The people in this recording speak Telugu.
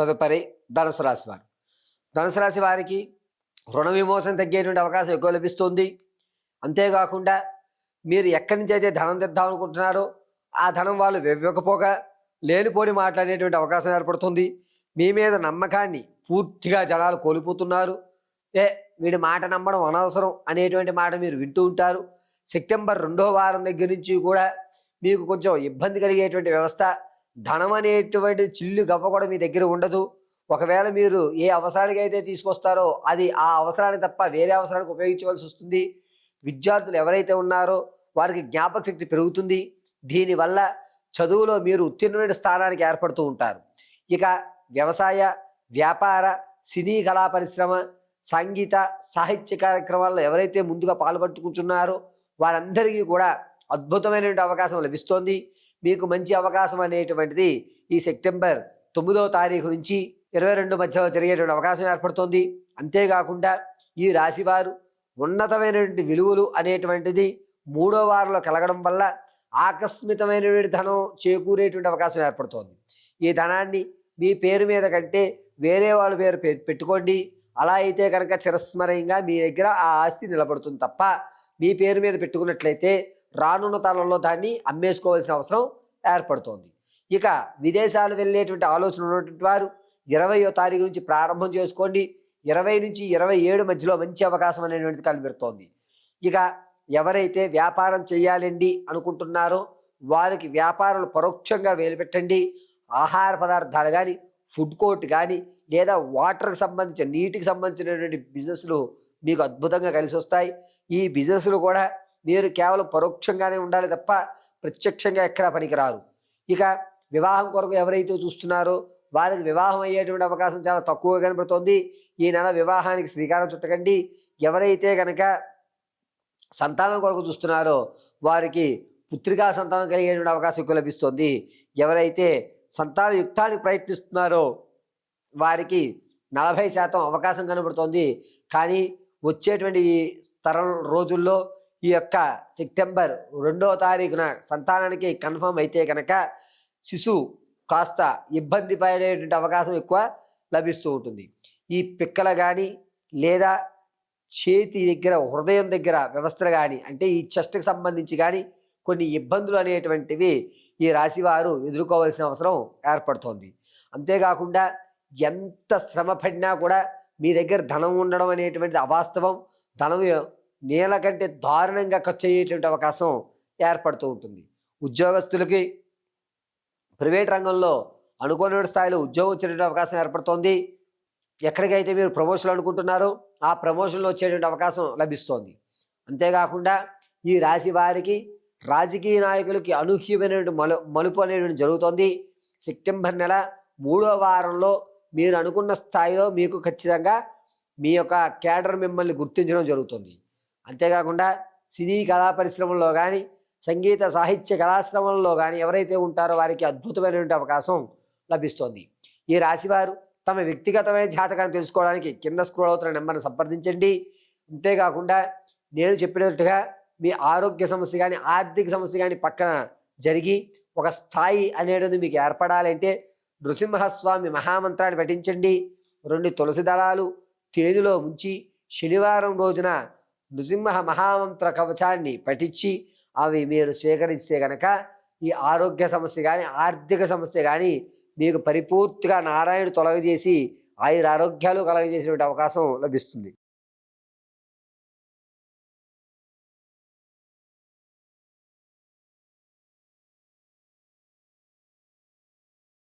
తదుపరి ధనుసు రాశి వారు. ధనుసు రాశి వారికి రుణ విమోచన తగ్గేటువంటి అవకాశం ఎక్కువ లభిస్తుంది. అంతేకాకుండా మీరు ఎక్కడి నుంచి అయితే ధనం తెద్దాం అనుకుంటున్నారో ఆ ధనం వాళ్ళు ఇవ్వకపోగా లేనిపోని మాట్లాడేటువంటి అవకాశం ఏర్పడుతుంది. మీ మీద నమ్మకాన్ని పూర్తిగా జనాలు కోల్పోతున్నారు. ఏ వీడి మాట నమ్మడం అనవసరం అనేటువంటి మాట మీరు వింటూ ఉంటారు. సెప్టెంబర్ రెండో వారం దగ్గర నుంచి కూడా మీకు కొంచెం ఇబ్బంది కలిగేటువంటి వ్యవస్థ ధనం అనేటువంటి చిల్లు గవ్వ కూడా మీ దగ్గర ఉండదు. ఒకవేళ మీరు ఏ అవసరానికి అయితే తీసుకొస్తారో అది ఆ అవసరానికి తప్ప వేరే అవసరానికి ఉపయోగించవలసి వస్తుంది. విద్యార్థులు ఎవరైతే ఉన్నారో వారికి జ్ఞాపక శక్తి పెరుగుతుంది. దీనివల్ల చదువులో మీరు ఉత్తీర్ణమైన స్థానానికి ఏర్పడుతూ ఉంటారు. ఇక వ్యవసాయ వ్యాపార సినీ కళా పరిశ్రమ సంగీత సాహిత్య కార్యక్రమాల్లో ఎవరైతే ముందుగా పాల్పట్టుకుంటున్నారో వారందరికీ కూడా అద్భుతమైనటువంటి అవకాశం లభిస్తోంది. మీకు మంచి అవకాశం అనేటువంటిది ఈ సెప్టెంబర్ తొమ్మిదవ తారీఖు నుంచి ఇరవై రెండు మధ్యలో జరిగేటువంటి అవకాశం ఏర్పడుతోంది. అంతేకాకుండా ఈ రాశివారు ఉన్నతమైనటువంటి విలువలు అనేటువంటిది మూడో వారంలో కలగడం వల్ల ఆకస్మితమైనటువంటి ధనం చేకూరేటువంటి అవకాశం ఏర్పడుతోంది. ఈ ధనాన్ని మీ పేరు మీద కంటే వేరే వాళ్ళ పేరు పె- పెట్టుకోండి. అలా అయితే కనుక చిరస్మరయంగా మీ దగ్గర ఆ ఆస్తి నిలబడుతుంది తప్ప మీ పేరు మీద పెట్టుకున్నట్లయితే రానున్న తరంలో దాన్ని అమ్మేసుకోవాల్సిన అవసరం ఏర్పడుతోంది. ఇక విదేశాలు వెళ్ళేటువంటి ఆలోచన ఉన్నటువంటి వారు ఇరవయో తారీఖు నుంచి ప్రారంభం చేసుకోండి. ఇరవై నుంచి ఇరవై ఏడు మధ్యలో మంచి అవకాశం అనేటువంటిది కనిపెడుతోంది. ఇక ఎవరైతే వ్యాపారం చేయాలండి అనుకుంటున్నారో వారికి వ్యాపారాలు పరోక్షంగా వేలుపెట్టండి ఆహార పదార్థాలు కానీ ఫుడ్ కోర్ట్ కానీ లేదా వాటర్కి సంబంధించిన నీటికి సంబంధించినటువంటి బిజినెస్లు మీకు అద్భుతంగా కలిసి వస్తాయి ఈ బిజినెస్లు కూడా మీరు కేవలం పరోక్షంగానే ఉండాలి తప్ప ప్రత్యక్షంగా ఎక్కడా పనికిరారు. ఇక వివాహం కొరకు ఎవరైతే చూస్తున్నారో వారికి వివాహం అయ్యేటువంటి అవకాశం చాలా తక్కువగా కనబడుతోంది. ఈ నెల వివాహానికి శ్రీకారం చుట్టకండి. ఎవరైతే కనుక సంతానం కొరకు చూస్తున్నారో వారికి పుత్రికా సంతానం కలిగేటువంటి అవకాశం ఎక్కువ లభిస్తుంది. ఎవరైతే సంతాన యుక్తానికి ప్రయత్నిస్తున్నారో వారికి నలభై శాతం అవకాశం కనబడుతోంది. కానీ వచ్చేటువంటి తరం రోజుల్లో ఈ యొక్క సెప్టెంబర్ రెండవ తారీఖున సంతానానికి కన్ఫర్మ్ అయితే కనుక శిశువు కాస్త ఇబ్బంది పడేటువంటి అవకాశం ఎక్కువ లభిస్తూ ఉంటుంది. ఈ పిక్కలు కానీ లేదా చేతి దగ్గర హృదయం దగ్గర వ్యవస్థలు కానీ అంటే ఈ చెస్ట్కి సంబంధించి కానీ కొన్ని ఇబ్బందులు అనేటువంటివి ఈ రాశివారు ఎదుర్కోవాల్సిన అవసరం ఏర్పడుతోంది. అంతేకాకుండా ఎంత శ్రమ పడినా కూడా మీ దగ్గర ధనం ఉండడం అనేటువంటిది అవాస్తవం. ధనం నేల కంటే దారుణంగా ఖర్చు అయ్యేటువంటి అవకాశం ఏర్పడుతూ ఉంటుంది. ఉద్యోగస్తులకి ప్రైవేట్ రంగంలో అనుకోని స్థాయిలో ఉద్యోగం వచ్చేటువంటి అవకాశం ఏర్పడుతోంది. ఎక్కడికైతే మీరు ప్రమోషన్లు అనుకుంటున్నారో ఆ ప్రమోషన్లో వచ్చేటువంటి అవకాశం లభిస్తోంది. అంతేకాకుండా ఈ రాశి వారికి రాజకీయ నాయకులకి అనూహ్యమైనటువంటి మలు మలుపు అనేటువంటి జరుగుతోంది. సెప్టెంబర్ నెల మూడో వారంలో మీరు అనుకున్న స్థాయిలో మీకు ఖచ్చితంగా మీ యొక్క కేడర్ మిమ్మల్ని గుర్తించడం జరుగుతుంది. అంతేకాకుండా సినీ కళా పరిశ్రమల్లో కానీ సంగీత సాహిత్య కళాశ్రమంలో కానీ ఎవరైతే ఉంటారో వారికి అద్భుతమైనటువంటి అవకాశం లభిస్తోంది. ఈ రాశివారు తమ వ్యక్తిగతమైన జాతకాన్ని తెలుసుకోవడానికి కింద స్క్రోల్ అవుతున్న నెంబర్ని సంప్రదించండి. అంతేకాకుండా నేను చెప్పినట్టుగా మీ ఆరోగ్య సమస్య కానీ ఆర్థిక సమస్య కానీ పక్కన జరిగి ఒక స్థాయి అనేది మీకు ఏర్పడాలంటే నృసింహస్వామి మహామంత్రాన్ని పఠించండి. రెండు తులసి దళాలు తేనెలో ఉంచి శనివారం రోజున నృసింహ మహామంత్ర కవచాన్ని పఠించి అవి మీరు స్వీకరిస్తే కనుక ఈ ఆరోగ్య సమస్య కానీ ఆర్థిక సమస్య కానీ మీకు పరిపూర్తిగా నారాయణ తొలగజేసి ఆయుర ఆరోగ్యాలు కలగజేసినటువంటి అవకాశం లభిస్తుంది.